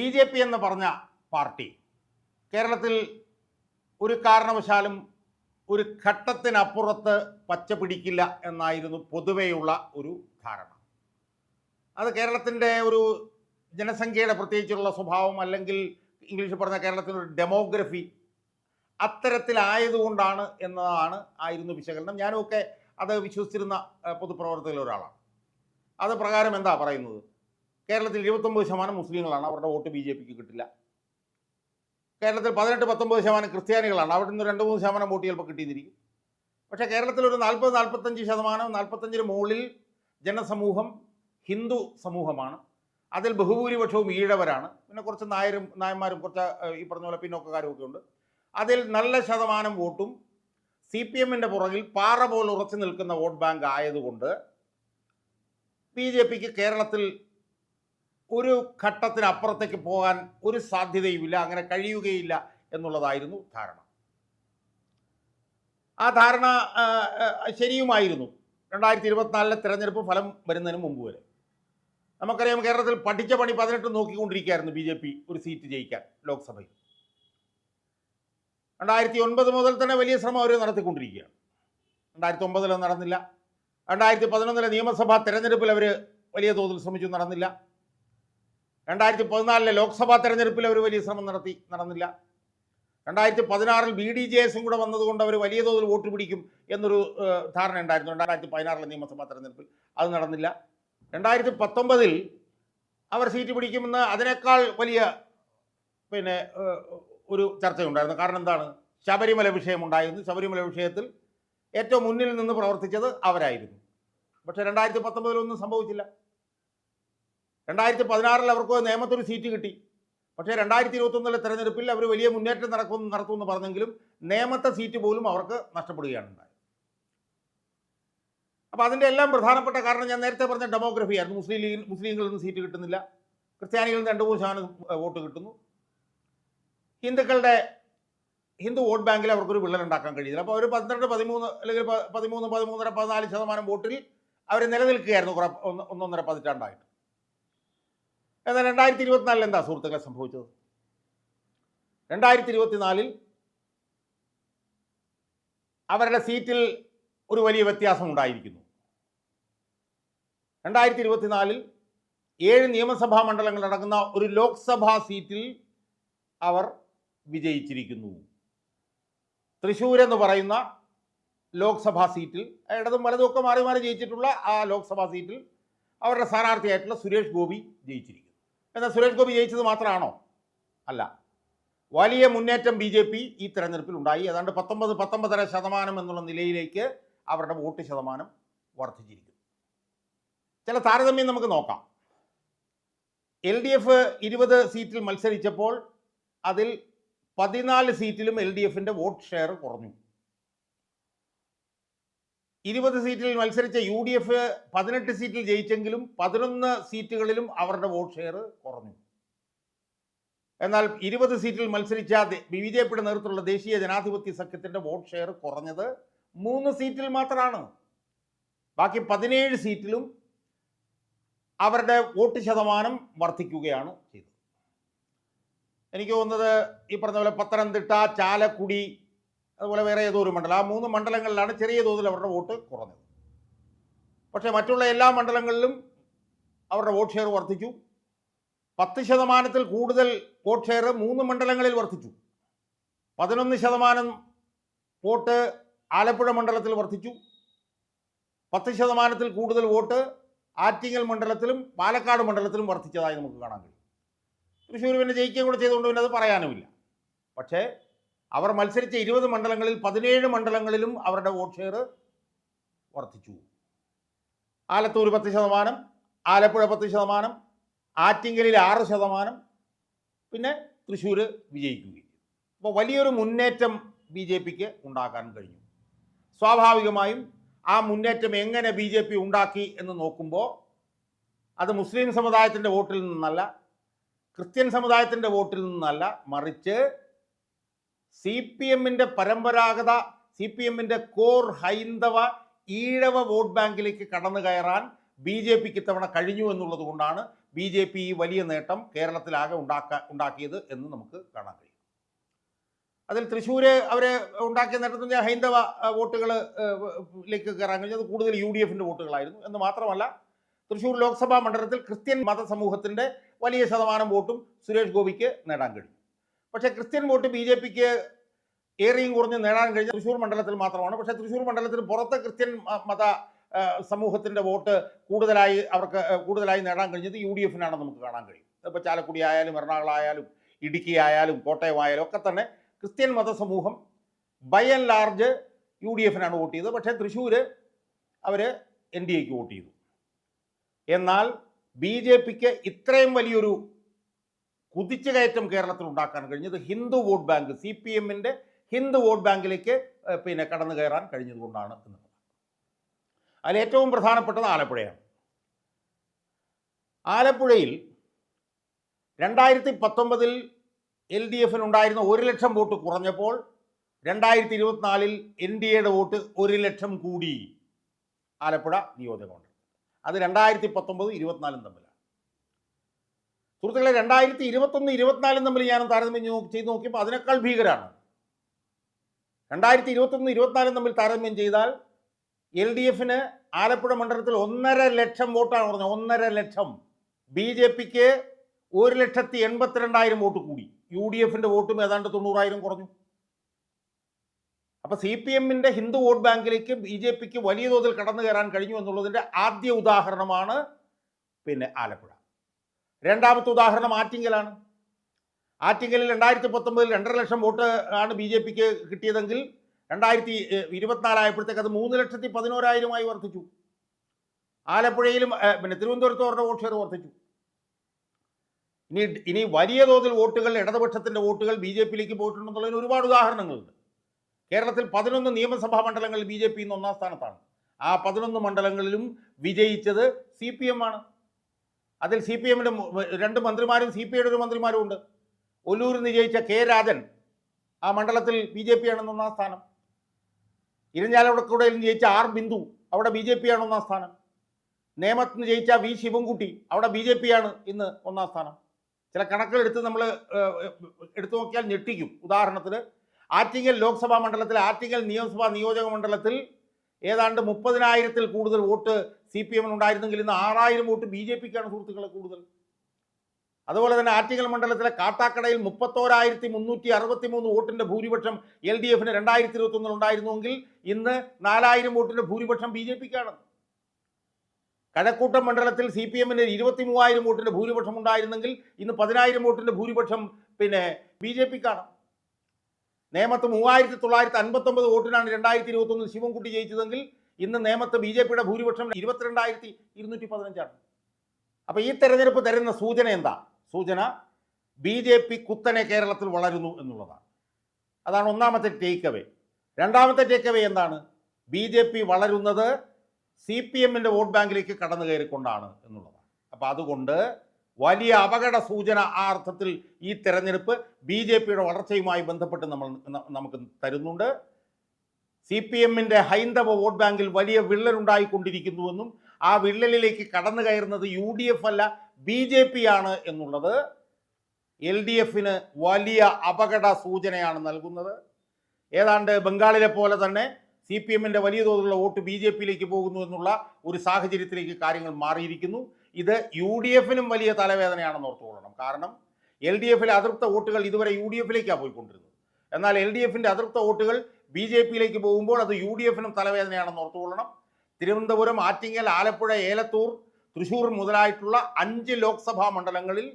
B J P എന്ന് പറഞ്ഞ party കേരളത്തിൽ ഒരു കാരണവശാലും ഒരു ഘട്ടത്തിനപ്പുറത്ത് പച്ച പിടിക്കില്ല എന്നായിരുന്നു പൊതുവെയുള്ള ഒരു ധാരണ. അത് കേരളത്തിന്റെ ഒരു ജനസംഖ്യയുടെ പ്രത്യേകിച്ചുള്ള സ്വഭാവം അല്ലെങ്കിൽ ഇംഗ്ലീഷിൽ പറഞ്ഞ കേരളത്തിന്റെ ഒരു ഡെമോഗ്രഫി അത്തരത്തിലായതുകൊണ്ടാണ് എന്നതാണ് ആയിരുന്നു വിശകലനം. ഞാനുമൊക്കെ അത് വിശ്വസിച്ചിരുന്ന പൊതുപ്രവർത്തകരിൽ ഒരാളാണ് അത് പ്രകാരം എന്താ പറയുന്നത്? കേരളത്തിൽ ഇരുപത്തൊമ്പത് ശതമാനം മുസ്ലിങ്ങളാണ്. അവരുടെ വോട്ട് ബി ജെ പിക്ക് കിട്ടില്ല. കേരളത്തിൽ പതിനെട്ട് പത്തൊമ്പത് ശതമാനം ക്രിസ്ത്യാനികളാണ്. അവിടെ നിന്ന് രണ്ട് മൂന്ന് ശതമാനം വോട്ട് ചിലപ്പോൾ കിട്ടിയിരിക്കും. പക്ഷേ കേരളത്തിൽ ഒരു നാൽപ്പത് നാൽപ്പത്തഞ്ച് ശതമാനം നാൽപ്പത്തഞ്ചിന് മുകളിൽ ജനസമൂഹം ഹിന്ദു സമൂഹമാണ്. അതിൽ ബഹുഭൂരിപക്ഷവും ഈഴവരാണ്. പിന്നെ കുറച്ച് നായരും നായന്മാരും കുറച്ച് ഈ പറഞ്ഞ പോലെ പിന്നോക്കക്കാരും ഒക്കെ ഉണ്ട്. അതിൽ നല്ല ശതമാനം വോട്ടും സി പി എമ്മിന്റെ പുറകിൽ പാറ പോലെ ഉറച്ചു നിൽക്കുന്ന വോട്ട് ബാങ്ക് ആയതുകൊണ്ട് ബി ജെ പിക്ക് കേരളത്തിൽ ഒരു ഘട്ടത്തിനപ്പുറത്തേക്ക് പോകാൻ ഒരു സാധ്യതയുമില്ല അങ്ങനെ കഴിയുകയില്ല എന്നുള്ളതായിരുന്നു ധാരണ. ആ ധാരണ ശരിയുമായിരുന്നു. രണ്ടായിരത്തി ഇരുപത്തിനാലിലെ തിരഞ്ഞെടുപ്പ് ഫലം വരുന്നതിന് മുമ്പ് വരെ. നമുക്കറിയാം കേരളത്തിൽ പഠിച്ച പണി പതിനെട്ട് നോക്കിക്കൊണ്ടിരിക്കുകയായിരുന്നു ബി ജെ പി ഒരു സീറ്റ് ജയിക്കാൻ ലോക്സഭയിൽ. രണ്ടായിരത്തി ഒൻപത് മുതൽ തന്നെ വലിയ ശ്രമം അവർ നടത്തിക്കൊണ്ടിരിക്കുകയാണ്. രണ്ടായിരത്തി ഒമ്പതിൽ നടന്നില്ല. രണ്ടായിരത്തി പതിനൊന്നിലെ നിയമസഭാ തെരഞ്ഞെടുപ്പിൽ അവർ വലിയ തോതിൽ ശ്രമിച്ചു നടന്നില്ല. രണ്ടായിരത്തി പതിനാലിലെ ലോക്സഭാ തെരഞ്ഞെടുപ്പിൽ അവർ വലിയ ശ്രമം നടത്തി നടന്നില്ല. രണ്ടായിരത്തി പതിനാറിൽ ബി ഡി ജെ എസും കൂടെ വന്നതുകൊണ്ട് അവർ വലിയ തോതിൽ വോട്ട് പിടിക്കും എന്നൊരു ധാരണ ഉണ്ടായിരുന്നു. രണ്ടായിരത്തി പതിനാറിലെ നിയമസഭാ തെരഞ്ഞെടുപ്പിൽ അത് നടന്നില്ല. രണ്ടായിരത്തി പത്തൊമ്പതിൽ അവർ സീറ്റ് പിടിക്കുമെന്ന് അതിനേക്കാൾ വലിയ പിന്നെ ഒരു ചർച്ചയുണ്ടായിരുന്നു. കാരണം എന്താണ്? ശബരിമല വിഷയമുണ്ടായിരുന്നു. ശബരിമല വിഷയത്തിൽ ഏറ്റവും മുന്നിൽ നിന്ന് പ്രവർത്തിച്ചത് അവരായിരുന്നു. പക്ഷേ രണ്ടായിരത്തി പത്തൊമ്പതിലൊന്നും സംഭവിച്ചില്ല. രണ്ടായിരത്തി പതിനാറിൽ അവർക്ക് നിയമത്തൊരു സീറ്റ് കിട്ടി. പക്ഷേ രണ്ടായിരത്തി ഇരുപത്തൊന്നിലെ തെരഞ്ഞെടുപ്പിൽ അവർ വലിയ മുന്നേറ്റം നടക്കും നടത്തുമെന്ന് പറഞ്ഞെങ്കിലും നേമത്തെ സീറ്റ് പോലും അവർക്ക് നഷ്ടപ്പെടുകയാണ് ഉണ്ടായത്. അപ്പോൾ അതിന്റെ എല്ലാം പ്രധാനപ്പെട്ട കാരണം ഞാൻ നേരത്തെ പറഞ്ഞ ഡെമോഗ്രഫി ആയിരുന്നു. മുസ്ലിം ലീഗ് മുസ്ലിങ്ങളിൽ നിന്ന് സീറ്റ് കിട്ടുന്നില്ല. ക്രിസ്ത്യാനികളിൽ നിന്ന് രണ്ട് മൂന്ന് ശതമാനം വോട്ട് കിട്ടുന്നു. ഹിന്ദുക്കളുടെ ഹിന്ദു വോട്ട് ബാങ്കിൽ അവർക്കൊരു വിള്ളൽ ഉണ്ടാക്കാൻ കഴിയില്ല അപ്പോൾ ഒരു പന്ത്രണ്ട് പതിമൂന്ന് അല്ലെങ്കിൽ പതിമൂന്ന് പതിമൂന്നര പതിനാല് ശതമാനം വോട്ടിൽ അവർ നിലനിൽക്കുകയായിരുന്നു കുറെ ഒന്ന് ഒന്നൊന്നര പതിറ്റാണ്ടായിട്ട്. എന്നാൽ രണ്ടായിരത്തി ഇരുപത്തിനാലിൽ എന്താ സുഹൃത്തുക്കളെ സംഭവിച്ചത്? രണ്ടായിരത്തി ഇരുപത്തിനാലിൽ അവരുടെ സീറ്റിൽ ഒരു വലിയ വ്യത്യാസം ഉണ്ടായിരിക്കുന്നു. രണ്ടായിരത്തി ഇരുപത്തിനാലിൽ ഏഴ് നിയമസഭാ മണ്ഡലങ്ങൾ അടങ്ങുന്ന ഒരു ലോക്സഭാ സീറ്റിൽ അവർ വിജയിച്ചിരിക്കുന്നു. തൃശ്ശൂർ എന്ന് പറയുന്ന ലോക്സഭാ സീറ്റിൽ ഇടതും വലതും ഒക്കെ മാറി മാറി ജയിച്ചിട്ടുള്ള ആ ലോക്സഭാ സീറ്റിൽ അവരുടെ സ്ഥാനാർത്ഥിയായിട്ടുള്ള സുരേഷ് ഗോപി ജയിച്ചിരിക്കുന്നു. എന്നാൽ സുരേഷ് ഗോപി ജയിച്ചത് മാത്രമാണോ അല്ല. വലിയ മുന്നേറ്റം ബി ജെ പി ഈ തെരഞ്ഞെടുപ്പിൽ ഉണ്ടായി. ഏതാണ്ട് പത്തൊമ്പത് പത്തൊമ്പതര ശതമാനം എന്നുള്ള നിലയിലേക്ക് അവരുടെ വോട്ട് ശതമാനം വർദ്ധിച്ചിരിക്കും ചില താരതമ്യം നമുക്ക് നോക്കാം. എൽ ഡി എഫ് ഇരുപത് സീറ്റിൽ മത്സരിച്ചപ്പോൾ അതിൽ പതിനാല് സീറ്റിലും എൽ ഡി എഫിന്റെ വോട്ട് ഷെയർ കുറഞ്ഞു. ഇരുപത് സീറ്റിൽ മത്സരിച്ച യു ഡി എഫ് പതിനെട്ട് സീറ്റിൽ ജയിച്ചെങ്കിലും പതിനൊന്ന് സീറ്റുകളിലും അവരുടെ വോട്ട് ഷെയർ കുറഞ്ഞു. എന്നാൽ ഇരുപത് സീറ്റിൽ മത്സരിച്ച ബി ജെ പിയുടെ നേതൃത്വത്തിലുള്ള ദേശീയ ജനാധിപത്യ സഖ്യത്തിന്റെ വോട്ട് ഷെയർ കുറഞ്ഞത് മൂന്ന് സീറ്റിൽ മാത്രമാണ് ബാക്കി പതിനേഴ് സീറ്റിലും അവരുടെ വോട്ട് ശതമാനം വർദ്ധിക്കുകയാണ് ചെയ്തത്. എനിക്ക് തോന്നുന്നത് ഈ പറഞ്ഞ പോലെ പത്തനംതിട്ട ചാലക്കുടി അതുപോലെ വേറെ ഏതോ ഒരു മണ്ഡലം. ആ മൂന്ന് മണ്ഡലങ്ങളിലാണ് ചെറിയ തോതിൽ അവരുടെ വോട്ട് കുറഞ്ഞത്. പക്ഷേ മറ്റുള്ള എല്ലാ മണ്ഡലങ്ങളിലും അവരുടെ വോട്ട് ഷെയർ വർദ്ധിച്ചു. പത്ത് ശതമാനത്തിൽ കൂടുതൽ വോട്ട് ഷെയർ മൂന്ന് മണ്ഡലങ്ങളിൽ വർദ്ധിച്ചു. പതിനൊന്ന് ശതമാനം വോട്ട് ആലപ്പുഴ മണ്ഡലത്തിൽ വർദ്ധിച്ചു. പത്ത് ശതമാനത്തിൽ കൂടുതൽ വോട്ട് ആറ്റിങ്ങൽ മണ്ഡലത്തിലും പാലക്കാട് മണ്ഡലത്തിലും വർദ്ധിച്ചതായി നമുക്ക് കാണാൻ കഴിയും. തൃശ്ശൂർ പിന്നെ ജയിക്കുകയും കൂടെ ചെയ്തുകൊണ്ട് പിന്നെ അത് പറയാനുമില്ല. പക്ഷേ അവർ മത്സരിച്ച ഇരുപത് മണ്ഡലങ്ങളിൽ പതിനേഴ് മണ്ഡലങ്ങളിലും അവരുടെ വോട്ട് ഷെയർ വർദ്ധിച്ചു. ആലത്തൂർ പത്ത് ശതമാനം ആലപ്പുഴ പത്ത് ശതമാനം ആറ്റിങ്ങലിൽ ആറ് ശതമാനം പിന്നെ തൃശ്ശൂർ വിജയിക്കുകയും അപ്പോൾ വലിയൊരു മുന്നേറ്റം ബി ജെ പിക്ക് ഉണ്ടാക്കാൻ കഴിഞ്ഞു. സ്വാഭാവികമായും ആ മുന്നേറ്റം എങ്ങനെ ബി ജെ പി ഉണ്ടാക്കി എന്ന് നോക്കുമ്പോൾ അത് മുസ്ലിം സമുദായത്തിന്റെ വോട്ടിൽ നിന്നല്ല ക്രിസ്ത്യൻ സമുദായത്തിന്റെ വോട്ടിൽ നിന്നല്ല മറിച്ച് സി പി എമ്മിന്റെ പരമ്പരാഗത സി പി എമ്മിന്റെ കോർ ഹൈന്ദവ ഈഴവ വോട്ട് ബാങ്കിലേക്ക് കടന്നു കയറാൻ ബി ജെ പിക്ക് ഇത്തവണ കഴിഞ്ഞു എന്നുള്ളത് കൊണ്ടാണ് ബി ജെ പി ഈ വലിയ നേട്ടം കേരളത്തിലാകെ ഉണ്ടാക്ക ഉണ്ടാക്കിയത് എന്ന് നമുക്ക് കാണാൻ കഴിയും. അതിൽ തൃശ്ശൂര് അവർ ഉണ്ടാക്കിയ നേട്ടത്തിന്റെ ഹൈന്ദവ വോട്ടുകളിലേക്ക് കയറാൻ കഴിഞ്ഞത്. കൂടുതൽ യു ഡി എഫിന്റെ വോട്ടുകളായിരുന്നു. എന്ന് മാത്രമല്ല തൃശ്ശൂർ ലോക്സഭാ മണ്ഡലത്തിൽ ക്രിസ്ത്യൻ മതസമൂഹത്തിന്റെ വലിയ ശതമാനം വോട്ടും സുരേഷ് ഗോപിക്ക് നേടാൻ കഴിഞ്ഞു. പക്ഷേ ക്രിസ്ത്യൻ വോട്ട് ബി ജെ പിക്ക് ഏറെയും കുറഞ്ഞ് നേടാൻ കഴിഞ്ഞ തൃശ്ശൂർ മണ്ഡലത്തിൽ മാത്രമാണ്. പക്ഷേ തൃശ്ശൂർ മണ്ഡലത്തിന് പുറത്ത് ക്രിസ്ത്യൻ മത സമൂഹത്തിന്റെ വോട്ട് കൂടുതലായി അവർക്ക് കൂടുതലായി നേടാൻ കഴിഞ്ഞത് യു ഡി എഫിനാണെന്ന് നമുക്ക് കാണാൻ കഴിയും. ഇപ്പോൾ ചാലക്കുടി ആയാലും എറണാകുളം ആയാലും ഇടുക്കി ആയാലും കോട്ടയം ആയാലും ഒക്കെ തന്നെ Christian മതസമൂഹം by and large U D എഫിനാണ് vote ചെയ്തത്. പക്ഷേ തൃശ്ശൂർ അവർ എൻ ഡി എക്ക് വോട്ട് ചെയ്തു. എന്നാൽ ബി ജെ പിക്ക് ഇത്രയും വലിയൊരു കുതിച്ചുകയറ്റം കേരളത്തിൽ ഉണ്ടാക്കാൻ കഴിഞ്ഞത് Hindu vote bank C P എമ്മിന്റെ ഹിന്ദു വോട്ട് ബാങ്കിലേക്ക് പിന്നെ കടന്നു കയറാൻ കഴിഞ്ഞതുകൊണ്ടാണ് എന്നുള്ളത്. അതിൽ ഏറ്റവും പ്രധാനപ്പെട്ടത് ആലപ്പുഴയാണ്. ആലപ്പുഴയിൽ രണ്ടായിരത്തി പത്തൊമ്പതിൽ എൽ ഡി എഫിനുണ്ടായിരുന്ന ഒരു ലക്ഷം വോട്ട് കുറഞ്ഞപ്പോൾ രണ്ടായിരത്തി ഇരുപത്തിനാലിൽ എൻ ഡി എയുടെ വോട്ട് ഒരു ലക്ഷം കൂടി ആലപ്പുഴ നിയോജകമണ്ഡലം. അത് രണ്ടായിരത്തി പത്തൊമ്പത് ഇരുപത്തിനാലും തമ്മിലാണ്. സുഹൃത്തുക്കളെ രണ്ടായിരത്തി ഇരുപത്തൊന്ന് ഇരുപത്തിനാലും തമ്മിൽ ഞാൻ താരതമ്യം ചെയ്ത് നോക്കിയപ്പോൾ അതിനേക്കാൾ ഭീകരമാണ് രണ്ടായിരത്തി ഇരുപത്തൊന്ന് ഇരുപത്തിനാലും തമ്മിൽ താരതമ്യം ചെയ്താൽ എൽ ഡി എഫിന് ആലപ്പുഴ മണ്ഡലത്തിൽ ഒന്നര ലക്ഷം വോട്ടാണ് പറഞ്ഞത്. ഒന്നര ലക്ഷം. ബി ജെ പിക്ക് ഒരു ലക്ഷത്തി എൺപത്തിരണ്ടായിരം വോട്ട് കൂടി. യു ഡി എഫിന്റെ വോട്ടും ഏതാണ്ട് തൊണ്ണൂറായിരം കുറഞ്ഞു. അപ്പോൾ സി പി എമ്മിന്റെ ഹിന്ദു വോട്ട് ബാങ്കിലേക്ക് ബി ജെ പിക്ക് വലിയ തോതിൽ കടന്നു കയറാൻ കഴിഞ്ഞു എന്നുള്ളതിന്റെ ആദ്യ ഉദാഹരണമാണ് പിന്നെ ആലപ്പുഴ. രണ്ടാമത്തെ ഉദാഹരണം ആറ്റിങ്കലാണ് ആറ്റിങ്കലിൽ രണ്ടായിരത്തി പത്തൊമ്പതിൽ രണ്ടര ലക്ഷം വോട്ട് ആണ് ബി ജെ പിക്ക് കിട്ടിയതെങ്കിൽ രണ്ടായിരത്തി ഇരുപത്തിനാലായപ്പോഴത്തേക്ക് അത് മൂന്ന് ലക്ഷത്തി പതിനോരായിരമായി വർദ്ധിച്ചു. ആലപ്പുഴയിലും പിന്നെ തിരുവനന്തപുരത്ത് അവരുടെ വോട്ട് ഷെയർ വർദ്ധിച്ചു. ഇനി ഇനി വലിയ തോതിൽ വോട്ടുകൾ ഇടതുപക്ഷത്തിന്റെ വോട്ടുകൾ ബി ജെ പിയിലേക്ക് പോയിട്ടുണ്ടെന്നുള്ളതിന് ഒരുപാട് ഉദാഹരണങ്ങളുണ്ട്. കേരളത്തിൽ പതിനൊന്ന് നിയമസഭാ മണ്ഡലങ്ങളിൽ ബി ജെ പി ഇന്ന് ഒന്നാം സ്ഥാനത്താണ്. ആ പതിനൊന്ന് മണ്ഡലങ്ങളിലും വിജയിച്ചത് സി പി എം ആണ്. അതിൽ സി പി എമ്മിന്റെ രണ്ട് മന്ത്രിമാരും സി പി ഐയുടെ ഒരു മന്ത്രിമാരും ഉണ്ട്. ഒല്ലൂരിൽ നിന്ന് ജയിച്ച കെ രാജൻ ആ മണ്ഡലത്തിൽ ബി ജെ പി ആണെന്ന് ഒന്നാം സ്ഥാനം. ഇരിഞ്ഞാലക്കുടയിൽ ജയിച്ച ആർ ബിന്ദു അവിടെ ബി ജെ പി ആണ് ഒന്നാം സ്ഥാനം. നേമത്ത് നിന്ന് ജയിച്ച വി ശിവൻകുട്ടി അവിടെ ബി ജെ പി ആണ് ഇന്ന് ഒന്നാം സ്ഥാനം. ചില കണക്കുകൾ എടുത്ത് നമ്മൾ എടുത്തു നോക്കിയാൽ ഞെട്ടിക്കും. ഉദാഹരണത്തിന് ആറ്റിങ്ങൽ ലോക്സഭാ മണ്ഡലത്തിൽ ആറ്റിങ്ങൽ നിയമസഭാ നിയോജക മണ്ഡലത്തിൽ ഏതാണ്ട് മുപ്പതിനായിരത്തിൽ കൂടുതൽ വോട്ട് സി പി എമ്മിന് ഉണ്ടായിരുന്നെങ്കിൽ ഇന്ന് ആറായിരം വോട്ട് ബി ജെ പിക്കാണ് സുഹൃത്തുക്കളെ കൂടുതൽ. അതുപോലെ തന്നെ ആറ്റിങ്ങൽ മണ്ഡലത്തിലെ കാട്ടാക്കടയിൽ മുപ്പത്തോരായിരത്തി മുന്നൂറ്റി അറുപത്തി മൂന്ന് വോട്ടിന്റെ ഭൂരിപക്ഷം എൽ ഡി എഫിന് രണ്ടായിരത്തി ഇരുപത്തി ഒന്നിൽ ഉണ്ടായിരുന്നുവെങ്കിൽ ഇന്ന് നാലായിരം വോട്ടിന്റെ ഭൂരിപക്ഷം ബി ജെ പിക്കാണ് കഴക്കൂട്ടം മണ്ഡലത്തിൽ സി പി എമ്മിന് ഇരുപത്തി മൂവായിരം വോട്ടിന്റെ ഭൂരിപക്ഷം ഉണ്ടായിരുന്നെങ്കിൽ ഇന്ന് പതിനായിരം വോട്ടിന്റെ ഭൂരിപക്ഷം പിന്നെ ബി ജെ പിക്കാണ് നേമത്ത് മൂവായിരത്തി തൊള്ളായിരത്തി അൻപത്തൊമ്പത് വോട്ടിനാണ് രണ്ടായിരത്തി ഇരുപത്തി ഒന്നിൽ ശിവൻകുട്ടി ജയിച്ചതെങ്കിൽ ഇന്ന് നേമത്ത് ബി ജെ പിയുടെ ഭൂരിപക്ഷം ഇരുപത്തിരണ്ടായിരത്തി ഇരുന്നൂറ്റി പതിനഞ്ചാണ്. അപ്പോൾ ഈ തെരഞ്ഞെടുപ്പ് തരുന്ന സൂചന എന്താ? സൂചന ബി ജെ പി കുത്തനെ കേരളത്തിൽ വളരുന്നു എന്നുള്ളതാണ്. അതാണ് ഒന്നാമത്തെ ടേക്ക് അവേ രണ്ടാമത്തെ ടേക്ക് അവേ എന്താണ്? ബി ജെ പി വളരുന്നത് സി പി എമ്മിന്റെ വോട്ട് ബാങ്കിലേക്ക് കടന്നു കയറിക്കൊണ്ടാണ് എന്നുള്ളതാണ്. അപ്പോൾ അതുകൊണ്ട് വലിയ അപകട സൂചന ആ അർത്ഥത്തിൽ ഈ തെരഞ്ഞെടുപ്പ് ബി ജെ പിയുടെ വളർച്ചയുമായി ബന്ധപ്പെട്ട് നമ്മൾ നമുക്ക് തരുന്നുണ്ട്. സി പി എമ്മിന്റെ ഹൈന്ദവ വോട്ട് ബാങ്കിൽ വലിയ വിള്ളലുണ്ടായിക്കൊണ്ടിരിക്കുന്നുവെന്നും ആ വിള്ളലിലേക്ക് കടന്നു കയറുന്നത് യു ഡി എഫ് അല്ല ബി ജെ പി ആണ് എന്നുള്ളത് എൽ ഡി എഫിന് വലിയ അപകട സൂചനയാണ് നൽകുന്നത്. ഏതാണ്ട് ബംഗാളിലെ പോലെ തന്നെ സി പി എമ്മിന്റെ വലിയ തോതിലുള്ള വോട്ട് ബി ജെ പിയിലേക്ക് പോകുന്നു എന്നുള്ള ഒരു സാഹചര്യത്തിലേക്ക് കാര്യങ്ങൾ മാറിയിരിക്കുന്നു. ഇത് യു ഡി എഫിനും വലിയ തലവേദനയാണെന്ന് ഓർത്തുകൊള്ളണം. കാരണം എൽ ഡി എഫിലെ അതിർത്ത വോട്ടുകൾ ഇതുവരെ യു ഡി എഫിലേക്കാണ് പോയിക്കൊണ്ടിരുന്നത്. എന്നാൽ എൽ ഡി എഫിന്റെ അതിർത്ത വോട്ടുകൾ ബി ജെ പിയിലേക്ക് പോകുമ്പോൾ അത് യു ഡി എഫിനും തലവേദനയാണെന്ന് ഓർത്തുകൊള്ളണം. തിരുവനന്തപുരം ആറ്റിങ്ങൽ ആലപ്പുഴ ഏലത്തൂർ തൃശൂർ മുതലായിട്ടുള്ള അഞ്ച് ലോക്സഭാ മണ്ഡലങ്ങളിൽ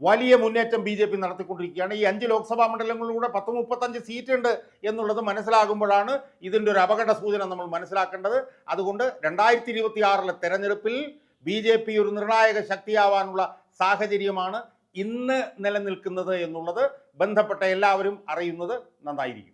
വലിയ മുന്നേറ്റം ബി ജെ പി നടത്തിക്കൊണ്ടിരിക്കുകയാണ്. ഈ അഞ്ച് ലോക്സഭാ മണ്ഡലങ്ങളിലൂടെ പത്ത് മുപ്പത്തഞ്ച് സീറ്റ് ഉണ്ട് എന്നുള്ളത് മനസ്സിലാകുമ്പോഴാണ് ഇതിന്റെ ഒരു അപകട സൂചന നമ്മൾ മനസ്സിലാക്കേണ്ടത്. അതുകൊണ്ട് രണ്ടായിരത്തി ഇരുപത്തി ആറിലെ തെരഞ്ഞെടുപ്പിൽ ബി ജെ പി ഒരു നിർണായക ശക്തിയാവാനുള്ള സാഹചര്യമാണ് ഇന്ന് നിലനിൽക്കുന്നത് എന്നുള്ളത് ബന്ധപ്പെട്ട എല്ലാവരും അറിയുന്നത് നന്നായിരിക്കും.